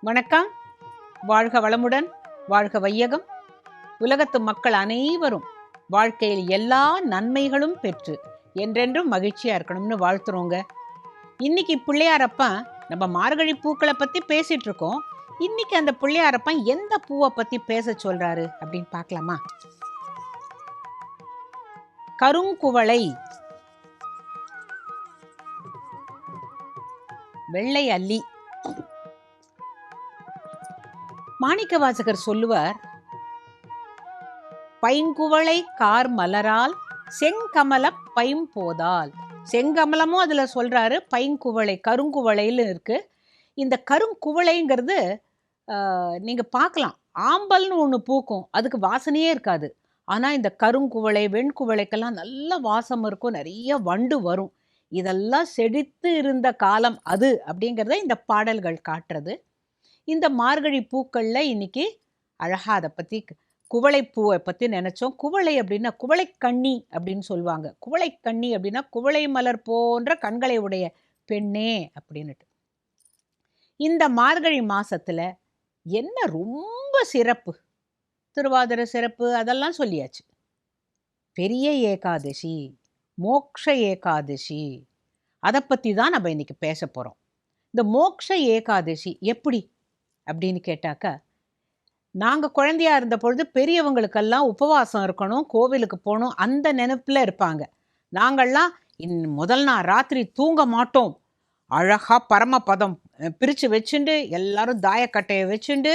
வணக்கம். வாழ்க வளமுடன் வாழ்க வையகம். உலகத்து மக்கள் அனைவரும் வாழ்க்கையில் எல்லா நன்மைகளும் பெற்று என்றென்றும் மகிழ்ச்சியாக இருக்கணும்னு வாழ்த்துறோங்க. இன்னைக்கு பிள்ளையாரப்பா நம்ம மார்கழி பூக்களை பற்றி பேசிகிட்டு இருக்கோம் இன்னைக்கு அந்த பிள்ளையாரப்பா எந்த பூவை பற்றி பேச சொல்கிறாரு அப்படின்னு பார்க்கலாமா? கருங்குவளை. வெள்ளை அல்லி. மாணிக்கவாசகர் சொல்லுவார் பைங்குவளை கார் மலரால் செங்கமல பைம்போதால் செங்கமலமும் அதுல சொல்றாரு பைங்குவளை கருங்குவளைன்னு இருக்கு. இந்த கருங்குவளைங்கிறது நீங்க பார்க்கலாம். ஆம்பல்னு ஒன்று பூக்கும் அதுக்கு வாசனையே இருக்காது. ஆனால் இந்த கருங்குவளை வெண்குவளைக்கெல்லாம் நல்ல வாசம் இருக்கும் நிறைய வண்டு வரும். இதெல்லாம் செழித்து இருந்த காலம் அது அப்படிங்கிறத இந்த பாடல்கள் காட்டுறது. இந்த மார்கழி பூக்கள்ல இன்னைக்கு அழகா அதை பத்தி குவளைப்பூவை பத்தி நினச்சோம். குவளை அப்படின்னா குவளைக்கண்ணி அப்படின்னு சொல்லுவாங்க. குவளைக்கண்ணி அப்படின்னா குவளை மலர் போன்ற கண்களை உடைய பெண்ணே அப்படின்னுட்டு. இந்த மார்கழி மாதத்தில் என்ன ரொம்ப சிறப்பு? திருவாதிரை சிறப்பு அதெல்லாம் சொல்லியாச்சு. பெரிய ஏகாதசி மோக்ஷ ஏகாதசி அதை பற்றி தான் நம்ம இன்றைக்கி பேச போகிறோம் இந்த மோக்ஷ ஏகாதசி எப்படி? அப்படின்னு கேட்டாக்கா நாங்கள் குழந்தையா இருந்த பொழுது பெரியவங்களுக்கெல்லாம் உபவாசம் இருக்கணும் கோவிலுக்கு போகணும் அந்த நினைப்பில் இருப்பாங்க. நாங்கள்லாம் இன் முதல் நாள் ராத்திரி தூங்க மாட்டோம். அழகாக பரமபதம் பிரித்து வச்சுண்டு எல்லாரும் தாயக்கட்டையை வச்சுண்டு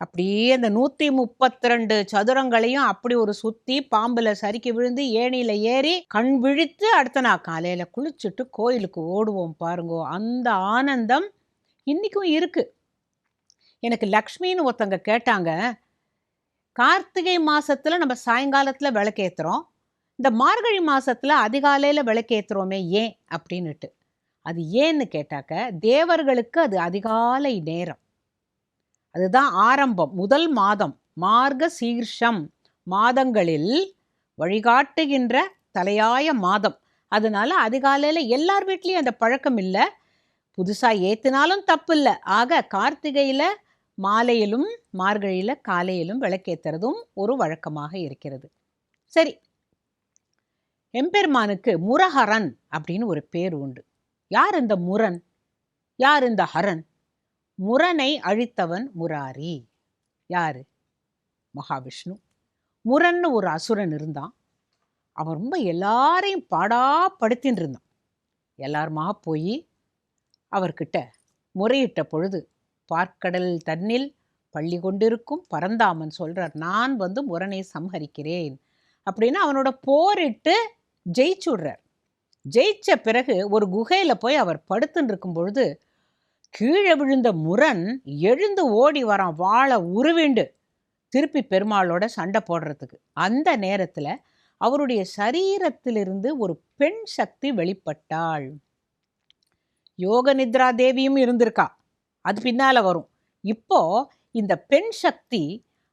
அப்படியே அந்த நூற்றி முப்பத்தி ரெண்டு சதுரங்களையும் அப்படி ஒரு சுற்றி பாம்பில் சறுக்கி விழுந்து ஏணியில் ஏறி கண் விழித்து அடுத்த நாள் காலையில் குளிச்சுட்டு கோயிலுக்கு ஓடுவோம் பாருங்கோ. அந்த ஆனந்தம் இன்றைக்கும் இருக்குது எனக்கு லக்ஷ்மின்னு ஒருத்தங்க கேட்டாங்க கார்த்திகை மாசத்துல நம்ம சாயங்காலத்துல விளக்கேற்றுறோம் இந்த மார்கழி மாசத்துல அதிகாலையில் விளக்கேற்றுறோமே ஏன் அப்படின்னுட்டு. அது ஏன்னு கேட்டாக்க தேவர்களுக்கு அது அதிகாலை நேரம். அதுதான் ஆரம்பம் முதல் மாதம் மார்க சீர்ஷம் மாதங்களில் வழிகாட்டுகின்ற தலையாய மாதம். அதனால அதிகாலையில் எல்லார் வீட்லயும் அந்த பழக்கம் இல்லை புதுசா ஏற்றினாலும் தப்பு இல்லை ஆக கார்த்திகையில மாலையிலும் மார்கழியில காலையிலும் விளக்கேத்துறதும் ஒரு வழக்கமாக இருக்கிறது. சரி. எம்பெருமானுக்கு முரஹரன் அப்படின்னு ஒரு பேர் உண்டு. யார் இந்த முரன்? யார் இந்த ஹரன்? முரனை அழித்தவன் முராரி. யாரு? மகாவிஷ்ணு. முரன்னு ஒரு அசுரன் இருந்தான். அவன் ரொம்ப எல்லாரையும் பாடாப்படுத்தின் இருந்தான். எல்லாருமா போய் அவர்கிட்ட முறையிட்ட பொழுது பார்க்கடல் தன்னில் பள்ளி கொண்டிருக்கும் பரந்தாமன் சொல்கிறார் நான் வந்து முரனை சம்ஹரிக்கிறேன். அப்படின்னு அவனோட போரிட்டு ஜெயிச்சுடுறார். ஜெயிச்ச பிறகு ஒரு குகையில போய் அவர் படுத்துன்னு இருக்கும் பொழுது கீழே விழுந்த முரண் எழுந்து ஓடி வரான் வாழை உருவிண்டு திருப்பி பெருமாளோட சண்டை போடுறதுக்கு. அந்த நேரத்துல அவருடைய சரீரத்திலிருந்து ஒரு பெண் சக்தி வெளிப்பட்டாள். யோக நித்ரா தேவியும் இருந்திருக்கா? அது பின்னால வரும். இப்போ இந்த பெண் சக்தி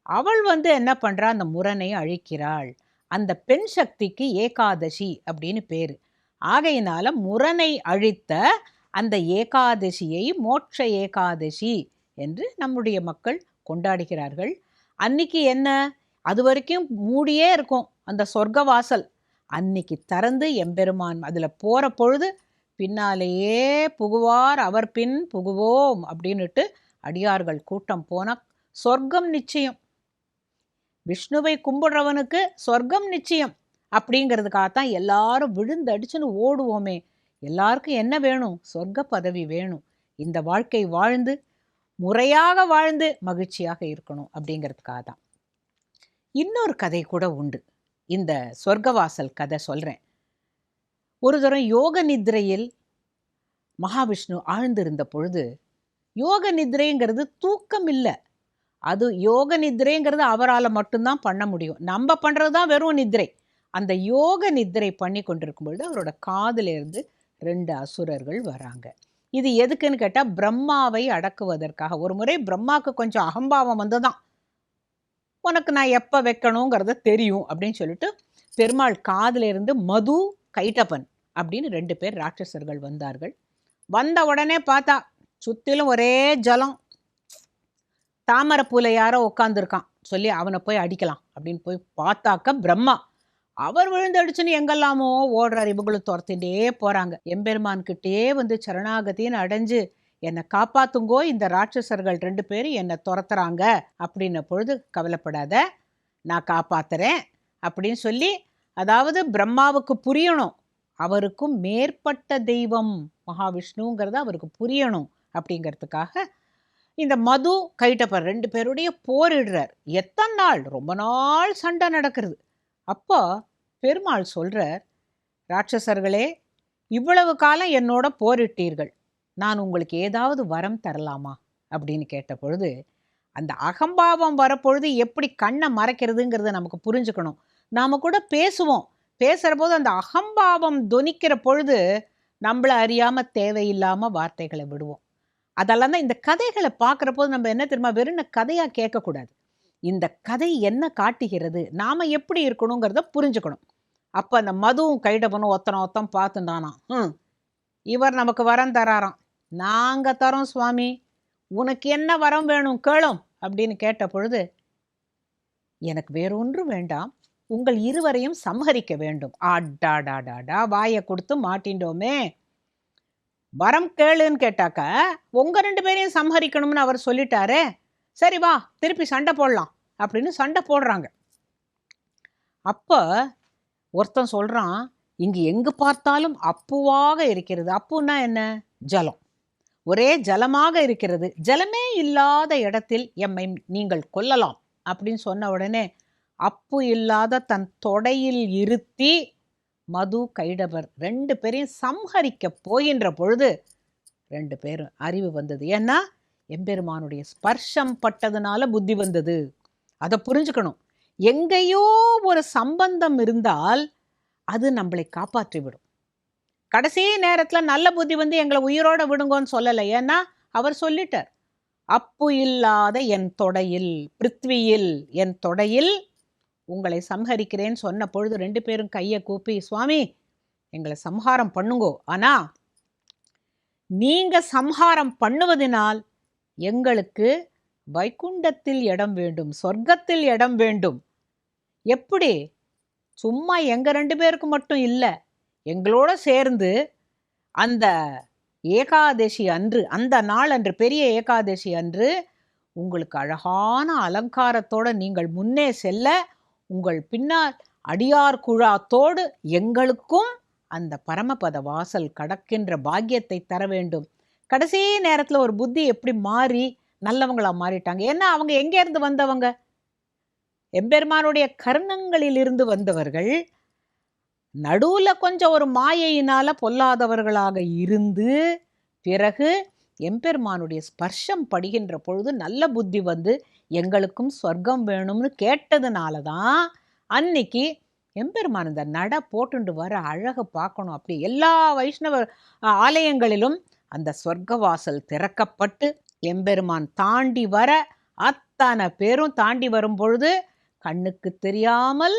அவள் வந்து என்ன பண்றா? அந்த முரணை அழிக்கிறாள். அந்த பெண் சக்திக்கு ஏகாதசி அப்படின்னு பேரு. ஆகையினால முரணை அழித்த அந்த ஏகாதசியை மோட்ச ஏகாதசி என்று நம்முடைய மக்கள் கொண்டாடுகிறார்கள். அன்னைக்கு என்ன? அது வரைக்கும் மூடியே இருக்கும். அந்த சொர்க்க வாசல் அன்னைக்கு திறந்து எம்பெருமான் அதுல போற பொழுது பின்னாலேயே புகுவார் அவர் பின் புகுவோம் அப்படின்னுட்டு அடியார்கள் கூட்டம் போனால் சொர்க்கம் நிச்சயம். விஷ்ணுவை கும்பிடுறவனுக்கு சொர்க்கம் நிச்சயம் அப்படிங்கிறதுக்காகத்தான் எல்லாரும் விழுந்தடிச்சுன்னு ஓடுவோமே. எல்லாருக்கும் என்ன வேணும்? சொர்க்க பதவி வேணும். இந்த வாழ்க்கை வாழ்ந்து முறையாக வாழ்ந்து மகிழ்ச்சியாக இருக்கணும் அப்படிங்கிறதுக்காக தான் இன்னொரு கதை கூட உண்டு. இந்த சொர்க்கவாசல் கதை சொல்கிறேன் ஒரு தரம் யோக நித்ரையில் மகாவிஷ்ணு ஆழ்ந்திருந்த பொழுது யோக நித்ரைங்கிறது தூக்கம் இல்லை. அது யோக நித்ரைங்கிறது அவரால் மட்டும்தான் பண்ண முடியும். நம்ம பண்ணுறது தான் வெறும் நித்ரை. அந்த யோக நித்ரை பண்ணி கொண்டிருக்கும் பொழுது அவரோட காதிலிருந்து ரெண்டு அசுரர்கள் வராங்க. இது எதுக்குன்னு கேட்டால் பிரம்மாவை அடக்குவதற்காக. ஒரு முறை பிரம்மாவுக்கு கொஞ்சம் அகம்பாவம் வந்துதான் உனக்கு நான் எப்போ வைக்கணுங்கிறத தெரியும் அப்படின்னு சொல்லிட்டு பெருமாள் காதிலிருந்து மது கைட்டப்பன் அப்படின்னு ரெண்டு பேர் ராட்சசர்கள் வந்தார்கள். வந்த உடனே பார்த்தா சுத்திலும் ஒரே ஜலம். தாமரைப்பூல யாரோ உட்காந்துருக்கான் சொல்லி அவனை போய் அடிக்கலாம் அப்படின்னு போய் பார்த்தாக்க பிரம்மா. அவர் விழுந்தடிச்சுன்னு எங்கெல்லாமோ ஓடுறார். இவங்களும் துரத்திட்டே போகிறாங்க எம்பெருமான் கிட்டே வந்து சரணாகத்தின்னு அடைஞ்சு என்னை காப்பாத்துங்கோ இந்த ராட்சசர்கள் ரெண்டு பேரும் என்னை துரத்துறாங்க. அப்படின்ன பொழுது கவலைப்படாத நான் காப்பாத்துறேன். அப்படின்னு சொல்லி அதாவது பிரம்மாவுக்கு புரியணும். அவருக்கும் மேற்பட்ட தெய்வம் மகாவிஷ்ணுங்கிறது அவருக்கு புரியணும் அப்படிங்கிறதுக்காக இந்த மது கைட்டப்பர் ரெண்டு பேருடைய போரிடுறார் எத்தனை நாள்? ரொம்ப நாள் சண்டை நடக்கிறது. அப்போ பெருமாள் சொல்றார் ராட்சசர்களே இவ்வளவு காலம் என்னோட போரிட்டீர்கள் நான் உங்களுக்கு ஏதாவது வரம் தரலாமா? அப்படின்னு கேட்ட பொழுது அந்த அகம்பாவம் வரப்பொழுது எப்படி கண்ணை மறைக்கிறதுங்கிறத நமக்கு புரிஞ்சுக்கணும். நாம கூட பேசுவோம். பேசுகிற போது அந்த அகம்பாவம் தொனிக்கிற பொழுது நம்மளை அறியாமல் தேவையில்லாமல் வார்த்தைகளை விடுவோம். அதெல்லாம் தான் இந்த கதைகளை பார்க்குற போது நம்ம என்ன தெரியுமா? வெறும் கதையாக கேட்கக்கூடாது. இந்த கதை என்ன காட்டுகிறது? நாம் எப்படி இருக்கணுங்கிறத புரிஞ்சுக்கணும். அப்போ அந்த மதுவும் கைடபனும் ஒத்தனை ஒத்தம் பார்த்துட்டானா ம் இவர் நமக்கு வரம் தராராம். நாங்கள் தரோம் சுவாமி. உனக்கு என்ன வரம் வேணும் கேளும் அப்படின்னு கேட்ட பொழுது எனக்கு வேறொன்றும் வேண்டாம். உங்கள் இருவரையும் சம்ஹரிக்க வேண்டும். ஆடாடாடாடா வாயை கொடுத்து மாட்டின்றோமே வரம் கேளுன்னு கேட்டாக்க உங்க ரெண்டு பேரையும் சம்ஹரிக்கணும்னு அவர் சொல்லிட்டாரே. சரி வா திருப்பி சண்டை போடலாம் அப்படின்னு சண்டை போடுறாங்க. அப்போ ஒருத்தன் சொல்றான் இங்கு எங்கு பார்த்தாலும் அப்புவாக இருக்கிறது. அப்புன்னா என்ன? ஜலம். ஒரே ஜலமாக இருக்கிறது. ஜலமே இல்லாத இடத்தில் எம்மை நீங்கள் கொல்லலாம் அப்படின்னு சொன்ன உடனே அப்பு இல்லாத தன் தொடையில் இருத்தி மது கைடவர். ரெண்டு பேரையும் சம்ஹரிக்க போகின்ற பொழுது ரெண்டு பேரும் அறிவு வந்தது. ஏன்னா எம்பெருமானுடைய ஸ்பர்ஷம் பட்டதுனால புத்தி வந்தது. அதை புரிஞ்சுக்கணும். எங்கேயோ ஒரு சம்பந்தம் இருந்தால் அது நம்மளை காப்பாற்றி விடும். கடைசி நேரத்தில் நல்ல புத்தி வந்து எங்களை உயிரோட விடுங்கன்னு சொல்லலை. ஏன்னா அவர் சொல்லிட்டார். அப்பு இல்லாத என் தொடையில் பிருத்வியில் என் தொடையில் உங்களை சம்ஹரிக்கிறேன்னு சொன்ன பொழுது ரெண்டு பேரும் கையை கூப்பி சுவாமி எங்களை சம்ஹாரம் பண்ணுங்கோ. ஆனா நீங்க சம்ஹாரம் பண்ணுவதனால் எங்களுக்கு வைகுண்டத்தில் இடம் வேண்டும் சொர்க்கத்தில் இடம் வேண்டும். எப்படி? சும்மா எங்க ரெண்டு பேருக்கு மட்டும் இல்லை எங்களோட சேர்ந்து அந்த ஏகாதசி அன்று அந்த நாள் அன்று பெரிய ஏகாதசி அன்று உங்களுக்கு அழகான அலங்காரத்தோட நீங்கள் முன்னே செல்ல உங்கள் பின்னால் அடியார் குழாத்தோடு எங்களுக்கும் அந்த பரமபத வாசல் கடக்கின்ற பாக்கியத்தை தர வேண்டும். கடைசி நேரத்தில் ஒரு புத்தி எப்படி மாறி நல்லவங்களாக மாறிட்டாங்க? ஏன்னா அவங்க எங்கேருந்து வந்தவங்க? எம்பெருமானுடைய கர்ணங்களிலிருந்து வந்தவர்கள் நடுவில் கொஞ்சம் ஒரு மாயையினால் பொல்லாதவர்களாக இருந்து பிறகு எம்பெருமானுடைய ஸ்பர்ஷம் படுகின்ற பொழுது நல்ல புத்தி வந்து எங்களுக்கும் சொர்க்கம் வேணும்னு கேட்டதுனால தான் அன்னைக்கு எம்பெருமான் இந்த நட போட்டுண்டு வர அழகை பார்க்கணும். அப்படி எல்லா வைஷ்ணவ ஆலயங்களிலும் அந்த சொர்க்கவாசல் திறக்கப்பட்டு எம்பெருமான் தாண்டி வர அத்தனை பேரும் தாண்டி வரும் பொழுது கண்ணுக்கு தெரியாமல்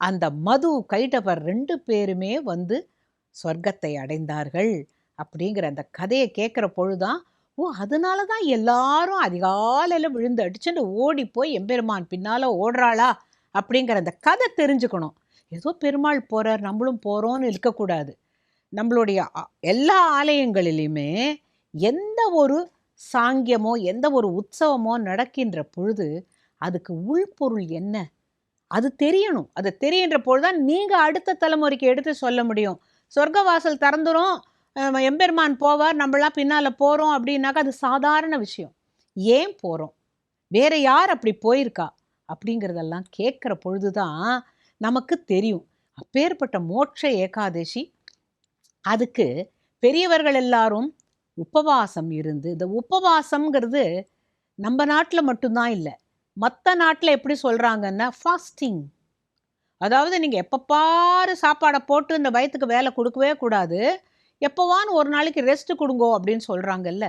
அந்த மது கைடவர் ரெண்டு பேருமே வந்து சொர்க்கத்தை அடைந்தார்கள். அப்படிங்கிற அந்த கதையை கேட்குற பொழுதுதான் ஓ! அதனால தான் எல்லாரும் அதிகாலையில் விழுந்து அடிச்சுட்டு ஓடி போய் எம்பெருமான் பின்னால் ஓடுறாளா? அப்படிங்கிற அந்த கதை தெரிஞ்சுக்கணும். ஏதோ பெருமாள் போகிறார் நம்மளும் போகிறோன்னு இருக்கக்கூடாது. நம்மளுடைய எல்லா ஆலயங்களிலையுமே எந்த ஒரு சாங்கியமோ எந்த ஒரு உற்சவமோ நடக்கின்ற பொழுது அதுக்கு உள்பொருள் என்ன? அது தெரியணும். அது தெரிகின்ற பொழுதுதான் நீங்கள் அடுத்த தலைமுறைக்கு எடுத்து சொல்ல முடியும். சொர்க்கவாசல் திறந்துரும் எம்பெருமான் போவார் நம்மளாம் பின்னால் போகிறோம் அப்படின்னாக்கா அது சாதாரண விஷயம். ஏன் போகிறோம் வேற யார் அப்படி போயிருக்கா? அப்படிங்கிறதெல்லாம் கேட்குற பொழுதுதான் நமக்கு தெரியும். அப்பேற்பட்ட மோட்ச ஏகாதசி அதுக்கு பெரியவர்கள் எல்லாரும் உபவாசம் இருந்து இந்த உபவாசம்ங்கிறது நம்ம நாட்டில் மட்டும்தான் இல்லை. மற்ற நாட்டில் எப்படி சொல்கிறாங்கன்னா ஃபாஸ்டிங் அதாவது நீங்கள் எப்போ பாரு சாப்பாடை போட்டு இந்த வயத்துக்கு வேலை கொடுக்கவே கூடாது. எப்போவான்னு ஒரு நாளைக்கு ரெஸ்ட் கொடுங்கோ அப்படின்னு சொல்கிறாங்கல்ல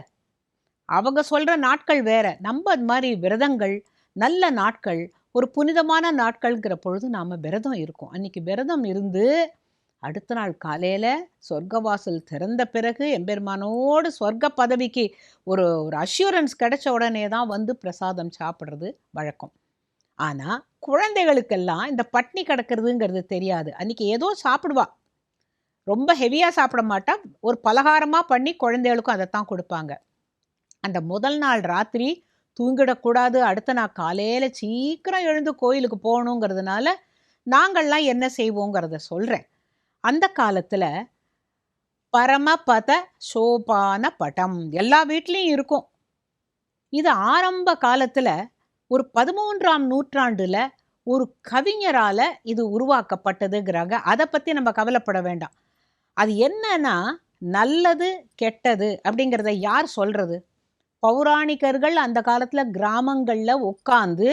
அவங்க சொல்கிற நாட்கள் வேற. நம்ம அது மாதிரி விரதங்கள் நல்ல நாட்கள் ஒரு புனிதமான நாட்கள்ங்கிற பொழுது நாம் விரதம் இருக்கோம். அன்றைக்கி விரதம் இருந்து அடுத்த நாள் காலையில் சொர்க்கவாசல் திறந்த பிறகு எம்பெருமானோடு சொர்க்க பதவிக்கு ஒரு ஒரு அஷ்யூரன்ஸ் கிடைச்ச உடனே தான் வந்து பிரசாதம் சாப்பிட்றது வழக்கம். ஆனால் குழந்தைகளுக்கெல்லாம் இந்த பட்னி கிடக்கிறதுங்கிறது தெரியாது. அன்றைக்கி ஏதோ சாப்பிடுவா. ரொம்ப ஹெவியாக சாப்பிட மாட்டா. ஒரு பலகாரமாக பண்ணி குழந்தைகளுக்கும் அதை தான் கொடுப்பாங்க. அந்த முதல் நாள் ராத்திரி தூங்கிடக்கூடாது. அடுத்த நாள் காலையில் சீக்கிரம் எழுந்து கோயிலுக்கு போகணுங்கிறதுனால நாங்கள்லாம் என்ன செய்வோங்கிறத சொல்கிறேன் அந்த காலத்தில் பரமபத சோபான படம் எல்லா வீட்லேயும் இருக்கும். இது ஆரம்ப காலத்தில் ஒரு பதிமூன்றாம் நூற்றாண்டில் ஒரு கவிஞரால் இது உருவாக்கப்பட்டதுங்கிறாங்க. அதை பற்றி நம்ம கவலைப்பட வேண்டாம். அது என்னன்னா நல்லது கெட்டது அப்படிங்கிறத யார் சொல்கிறது பௌராணிகர்கள் அந்த காலத்தில் கிராமங்களில் உட்காந்து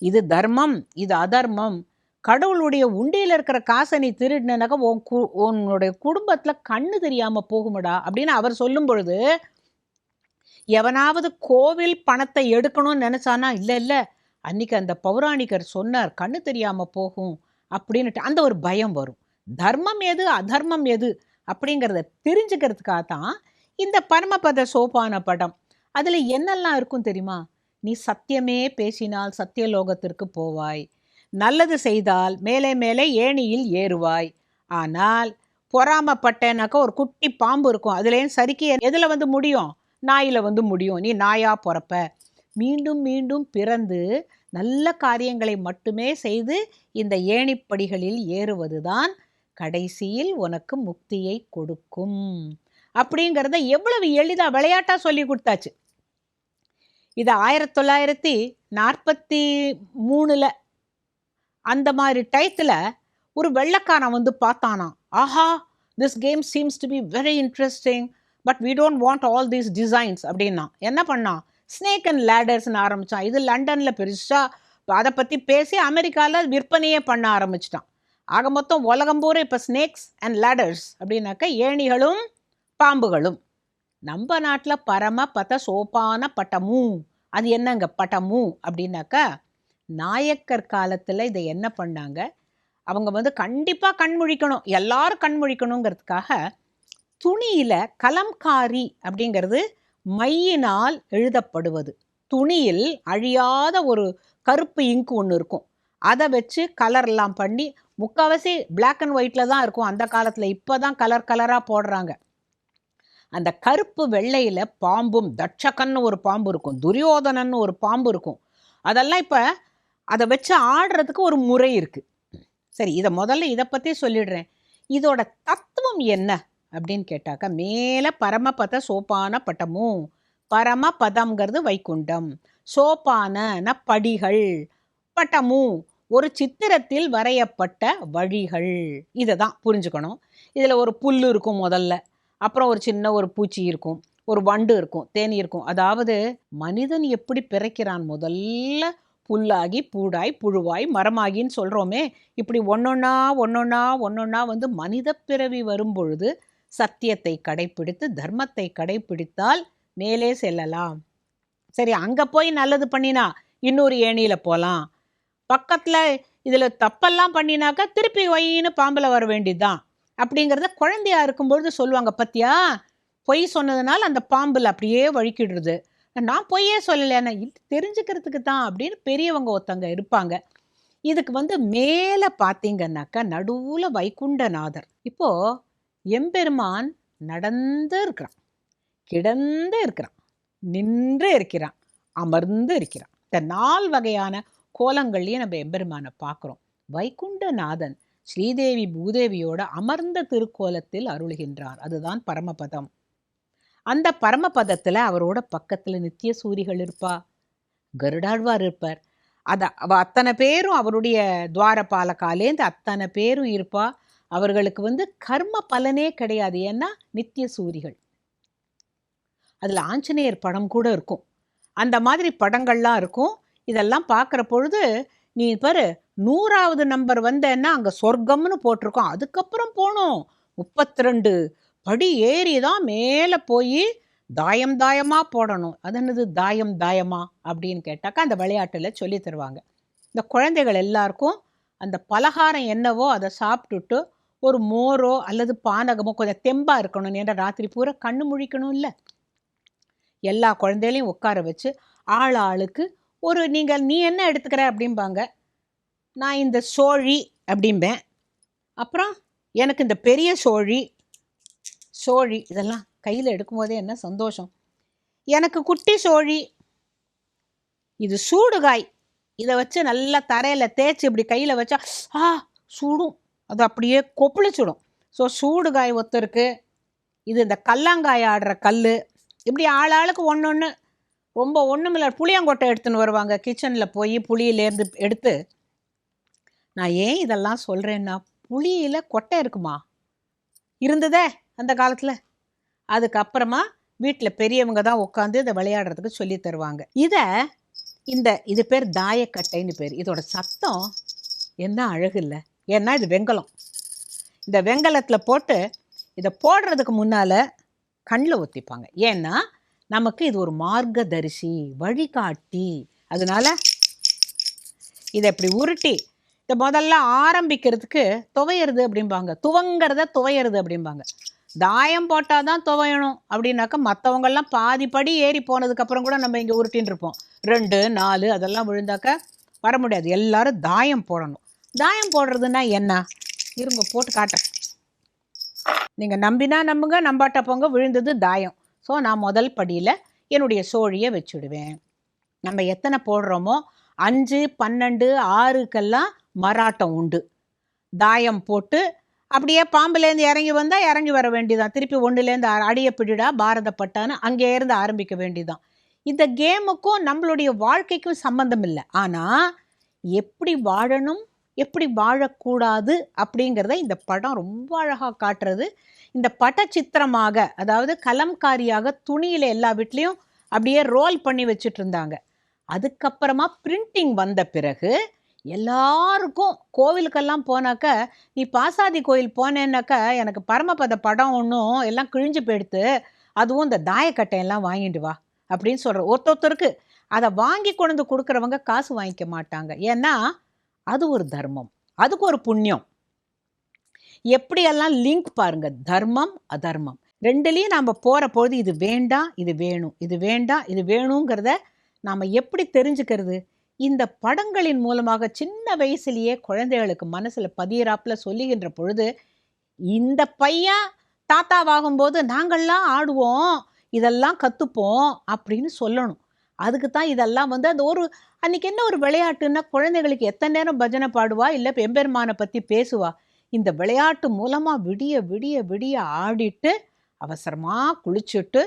இது தர்மம் இது அதர்மம். கடவுளுடைய உண்டியில் இருக்கிற காசை நீ திருடினாக்கா உன் கு உன்னுடைய குடும்பத்தில் கண்ணு தெரியாமல் போகுமடா அப்படின்னு அவர் சொல்லும் பொழுது எவனாவது கோவில் பணத்தை எடுக்கணும்னு நினச்சானா இல்லை இல்லை அன்னைக்கு அந்த பௌராணிகர் சொன்னார் கண்ணு தெரியாமல் போகும் அப்படின்னுட்டு அந்த ஒரு பயம் வரும். தர்மம் எது அதர்மம் எது அப்படிங்கிறத தெரிஞ்சுக்கிறதுக்காக தான் இந்த பரமபத சோபான படம். அதில் என்னெல்லாம் இருக்கும் தெரியுமா? நீ சத்தியமே பேசினால் சத்தியலோகத்திற்கு போவாய். நல்லது செய்தால் மேலே மேலே ஏணியில் ஏறுவாய். ஆனால் பொறாமப்பட்டேனாக்கா ஒரு குட்டி பாம்பு இருக்கும். அதுலேயும் சரிக்கு எதில் வந்து முடியும்? நாயில் வந்து முடியும். நீ நாயா பிறப்ப. மீண்டும் மீண்டும் பிறந்து நல்ல காரியங்களை மட்டுமே செய்து இந்த ஏணிப்படிகளில் ஏறுவதுதான் கடைசியில் உனக்கு முக்தியை கொடுக்கும். அப்படிங்கிறத எவ்வளவு எளிதாக விளையாட்டாக சொல்லி கொடுத்தாச்சு. இது ஆயிரத்தி தொள்ளாயிரத்தி நாற்பத்தி மூணில் அந்த மாதிரி டயத்தில் ஒரு வெள்ளக்காரன் வந்து பார்த்தானா. Aha this game seems to be very interesting but we don't want all these designs அப்படின்னா என்ன பண்ணான் ஸ்னேக் அண்ட் லேடர்ஸ்னு ஆரம்பித்தான் இது லண்டனில் பெருசாக அதை பற்றி பேசி அமெரிக்காவில் விற்பனையே பண்ண ஆரம்பிச்சிட்டான். ஆக மொத்தம் உலகம் பூரா இப்போ ஸ்னேக்ஸ் அண்ட் லேடர்ஸ் அப்படின்னாக்கா ஏணிகளும் பாம்புகளும். நம்ம நாட்டில் பரம பத சோப்பான பட்டமு. அது என்னங்க? பட்டமு அப்படின்னாக்கா நாயக்கர் காலத்தில் இதை என்ன பண்ணாங்க? அவங்க வந்து கண்டிப்பாக கண்முழிக்கணும் எல்லாரும் கண்முழிக்கணுங்கிறதுக்காக துணியில் கலம்காரி அப்படிங்கிறது மையினால் எழுதப்படுவது. துணியில் அழியாத ஒரு கருப்பு இங்கு ஒன்று இருக்கும். அதை வச்சு கலர்லாம் பண்ணி முக்கால்வாசி பிளாக் அண்ட் ஒயிட்டில் தான் இருக்கும். அந்த காலத்தில் இப்போ தான் கலர் கலராக போடுறாங்க. அந்த கருப்பு வெள்ளையில் பாம்பும் தட்சகன்னு ஒரு பாம்பு இருக்கும். துரியோதனன்னு ஒரு பாம்பு இருக்கும். அதெல்லாம் இப்போ அதை வச்சு ஆடுறதுக்கு ஒரு முறை இருக்குது சரி இதை முதல்ல இதை பற்றி சொல்லிடுறேன். இதோட தத்துவம் என்ன அப்படின்னு கேட்டாக்கா மேலே பரமபத சோப்பான பட்டமும் பரமபதம்ங்கிறது வைகுண்டம். சோப்பான படிகள் பட்டமும் ஒரு சித்திரத்தில் வரையப்பட்ட வழிகள். இதை தான் புரிஞ்சுக்கணும். இதில் ஒரு புல் இருக்கும் முதல்ல. அப்புறம் ஒரு சின்ன ஒரு பூச்சி இருக்கும். ஒரு வண்டு இருக்கும். தேனி இருக்கும். அதாவது மனிதன் எப்படி பிறக்கிறான்? முதல்ல புல்லாகி பூடாய் புழுவாய் மரமாகின்னு சொல்கிறோமே இப்படி ஒன்றொன்னா ஒன்றொன்னா ஒன்றொன்னா வந்து மனித பிறவி வரும்பொழுது சத்தியத்தை கடைப்பிடித்து தர்மத்தை கடைப்பிடித்தால் மேலே செல்லலாம். சரி அங்கே போய் நல்லது பண்ணினா இன்னொரு ஏணியில் போகலாம் பக்கத்தில் இதில் தப்பெல்லாம் பண்ணினாக்கா திருப்பி ஒயின்னு பாம்பில் வர வேண்டியதுதான். அப்படிங்கிறத குழந்தையா இருக்கும்பொழுது சொல்லுவாங்க பத்தியா? பொய் சொன்னதுனால அந்த பாம்பில் அப்படியே வழுக்கிடுறது. நான் பொய்யே சொல்லலைன்னா இது தெரிஞ்சுக்கிறதுக்கு தான் அப்படின்னு பெரியவங்க ஒருத்தங்க இருப்பாங்க. இதுக்கு வந்து மேலே பார்த்தீங்கன்னாக்கா நடுவில் வைகுண்டநாதர். இப்போது எம்பெருமான் நடந்து இருக்கிறான் கிடந்து இருக்கிறான் நின்று இருக்கிறான் அமர்ந்து இருக்கிறான். இந்த நால் வகையான கோலங்கள்லேயே நம்ம எம்பெருமானை பார்க்குறோம். வைகுண்டநாதன் ஸ்ரீதேவி பூதேவியோட அமர்ந்த திருக்கோலத்தில் அருள்கின்றார். அதுதான் பரமபதம். அந்த பரமபதத்தில் அவரோட பக்கத்தில் நித்திய சூரிகள் இருப்பா. கருடாழ்வார் இருப்பார். அதை அவ அத்தனை பேரும் அவருடைய துவாரபாலகாலேந்து அத்தனை பேரும் இருப்பா. அவர்களுக்கு வந்து கர்ம பலனே கிடையாது. ஏன்னா நித்திய சூரிகள். அதில் ஆஞ்சநேயர் படம் கூட இருக்கும். அந்த மாதிரி படங்கள்லாம் இருக்கும். இதெல்லாம் பார்க்குற பொழுது நீ பாரு நூறாவது நம்பர் வந்தேன்னா அங்கே சொர்க்கம்னு போட்டிருக்கோம். அதுக்கப்புறம் போனோம். முப்பத்தி ரெண்டு படி ஏறி தான் மேலே போய் தாயம் தாயமாக போடணும். அது என்னது? தாயம் தாயமா? அப்படின்னு கேட்டாக்கா அந்த விளையாட்டில் சொல்லி தருவாங்க. இந்த குழந்தைகள் எல்லாருக்கும் அந்த பலகாரம் என்னவோ அதை சாப்பிட்டுட்டு ஒரு மோரோ அல்லது பானகமோ கொஞ்சம் தெம்பாக இருக்கணும். ஏன்னா ராத்திரி பூரா கண்ணு முழிக்கணும் இல்லை எல்லா குழந்தைகளையும் உட்கார வச்சு ஆள் ஆளுக்கு ஒரு நீங்கள் நீ என்ன எடுத்துக்கிற? அப்படிம்பாங்க. நான் இந்த சோழி அப்படிம்பேன். அப்புறம் எனக்கு இந்த பெரிய சோழி சோழி இதெல்லாம் கையில் எடுக்கும்போதே என்ன சந்தோஷம். எனக்கு குட்டி சோழி இது சூடுகாய் இதை வச்சு நல்லா தரையில் தேய்ச்சி இப்படி கையில் வச்சா ஆ சூடும். அது அப்படியே கொப்பளிச்சுடும். ஸோ சூடுகாய் ஒத்தருக்கு இது இந்த கல்லாங்காய் ஆடுற கல் இப்படி ஆள் ஆளுக்கு ஒன்று ஒன்று ரொம்ப ஒன்றுமில்ல புளியங்கொட்டை எடுத்துன்னு வருவாங்க. கிச்சனில் போய் புளியிலேருந்து எடுத்து. நான் ஏன் இதெல்லாம் சொல்கிறேன்னா புளியில் கொட்டை இருக்குமா? இருந்ததே அந்த காலத்தில். அதுக்கப்புறமா வீட்டில் பெரியவங்க தான் உட்காந்து இதை விளையாடுறதுக்கு சொல்லி தருவாங்க. இதை இந்த இது பேர் தாயக்கட்டைன்னு பேர். இதோட சத்தம் என்ன அழகு இல்லை. ஏன்னா இது வெங்கலம். இந்த வெங்கலத்தில் போட்டு இதை போடுறதுக்கு முன்னால் கண்ணில் ஊற்றிப்பாங்க ஏன்னா நமக்கு இது ஒரு மார்க்கதரிசி வழிகாட்டி. அதனால இதை இப்படி உருட்டி இதை முதல்ல ஆரம்பிக்கிறதுக்கு துவையிறது அப்படிம்பாங்க. துவங்கிறத துவையிறது அப்படிம்பாங்க. தாயம் போட்டால் தான் துவையணும் அப்படின்னாக்கா மற்றவங்கெல்லாம் பாதிப்படி ஏறி போனதுக்கப்புறம் கூட நம்ம இங்கே உருட்டின்னு இருப்போம். ரெண்டு நாலு அதெல்லாம் விழுந்தாக்க வர முடியாது. எல்லாரும் தாயம் போடணும். தாயம் போடுறதுன்னா என்ன? இருங்க போட்டு காட்டுறேன். நீங்கள் நம்பினா நம்புங்க நம்பாட்ட போங்க விழுந்தது தாயம். ஸோ நான் முதல் படியில் என்னுடைய சோழியை வச்சுடுவேன். நம்ம எத்தனை போடுறோமோ அஞ்சு பன்னெண்டு ஆறுக்கெல்லாம் மராட்டம் உண்டு. தாயம் போட்டு அப்படியே பாம்புலேருந்து இறங்கி வந்தால் இறங்கி வர வேண்டியதான் திருப்பி ஒன்றுலேருந்து அடியை பிடிடா பாரதப்பட்டான்னு அங்கே இருந்து ஆரம்பிக்க வேண்டியதான் இந்த கேமுக்கும் நம்மளுடைய வாழ்க்கைக்கும் சம்மந்தம் இல்லை. ஆனால் எப்படி வாழணும் எப்படி வாழக்கூடாது அப்படிங்கிறத இந்த படம் ரொம்ப அழகாக காட்டுறது. இந்த படச்சித்திரமாக அதாவது கலம்காரியாக துணியில் எல்லா வீட்லேயும் அப்படியே ரோல் பண்ணி வச்சுட்டு இருந்தாங்க அதுக்கப்புறமா பிரிண்டிங் வந்த பிறகு எல்லாருக்கும் கோவிலுக்கெல்லாம் போனாக்க நீ பாசாதி கோயில் போனேன்னாக்கா எனக்கு பரமபத படம் ஒன்றும் எல்லாம் கிழிஞ்சு போயிடுத்து. அதுவும் இந்த தாயக்கட்டையெல்லாம் வாங்கிட்டு வா. அப்படின்னு சொல்கிற ஒருத்தொருத்தருக்கு அதை வாங்கி கொண்டு வந்து கொடுக்குறவங்க காசு வாங்கிக்க மாட்டாங்க. ஏன்னா அது ஒரு தர்மம். அதுக்கு ஒரு புண்ணியம். எப்படியெல்லாம் லிங்க் பாருங்க. தர்மம் அதர்மம். ரெண்டுலேயும் நாம் போகிற பொழுது இது வேண்டாம் இது வேணும். இது வேண்டாம் இது வேணுங்கிறத நாம் எப்படி தெரிஞ்சுக்கிறது? இந்த படங்களின் மூலமாக சின்ன வயசுலேயே குழந்தைகளுக்கு மனசில் பதியிறாப்பில் சொல்லுகின்ற பொழுது இந்த பையன் தாத்தாவாகும் போது நாங்கள்லாம் ஆடுவோம் இதெல்லாம் கற்றுப்போம் அப்படின்னு சொல்லணும். அதுக்கு தான் இதெல்லாம் வந்து அந்த ஒரு அன்னைக்கு என்ன ஒரு விளையாட்டுன்னா குழந்தைகளுக்கு எத்தனை நேரம் பஜனை பாடுவா இல்லை எம்பெருமானை பற்றி பேசுவா? இந்த விளையாட்டு மூலமாக விடிய விடிய விடிய ஆடிட்டு அவசரமாக குளிச்சுட்டு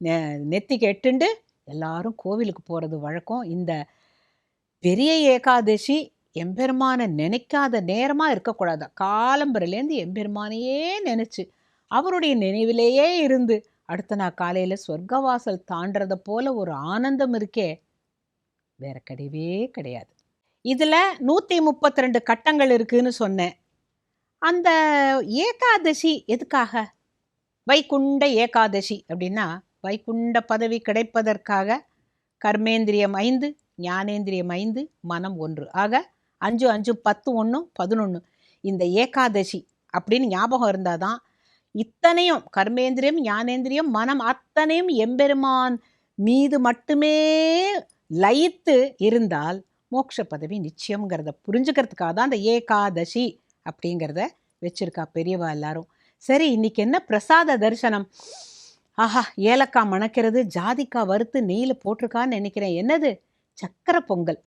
நெ நெத்தி கெட்டுண்டு எல்லாரும் கோவிலுக்கு போகிறது வழக்கம். இந்த பெரிய ஏகாதசி எம்பெருமானை நினைக்காத நேரமாக இருக்கக்கூடாது. காலம்பரிலேருந்து எம்பெருமானையே நினச்சி அவருடைய நினைவிலேயே இருந்து அடுத்த நாள் காலையில் சொர்க்கவாசல் தாண்டறத போல ஒரு ஆனந்தம் இருக்கே. வேற கிடையவே கிடையாது. இதில் நூற்றி முப்பத்தி ரெண்டு கட்டங்கள் இருக்குதுன்னு சொன்னேன். அந்த ஏகாதசி எதுக்காக? வைகுண்ட ஏகாதசி அப்படின்னா வைகுண்ட பதவி கிடைப்பதற்காக கர்மேந்திரியம் ஐந்து ஞானேந்திரியம் ஐந்து மனம் ஒன்று. ஆக அஞ்சு அஞ்சு பத்து ஒன்று பதினொன்று இந்த ஏகாதசி அப்படின்னு ஞாபகம் இருந்தால் தான் இத்தனையும் கர்மேந்திரியம் ஞானேந்திரியம் மனம் அத்தனையும் எம்பெருமான் மீது மட்டுமே லயித்து இருந்தால் மோட்ச பதவி நிச்சயங்கிறத புரிஞ்சுக்கிறதுக்காக தான் அந்த ஏகாதசி அப்படிங்கிறத வச்சுருக்கா பெரியவா எல்லாரும். சரி இன்னைக்கு என்ன பிரசாத தரிசனம்? ஆஹா ஏலக்காய் மணக்கிறது ஜாதிக்காய் வறுத்து நெய்யில் போட்டிருக்கான்னு நினைக்கிறேன். என்னது? சக்கரை பொங்கல்.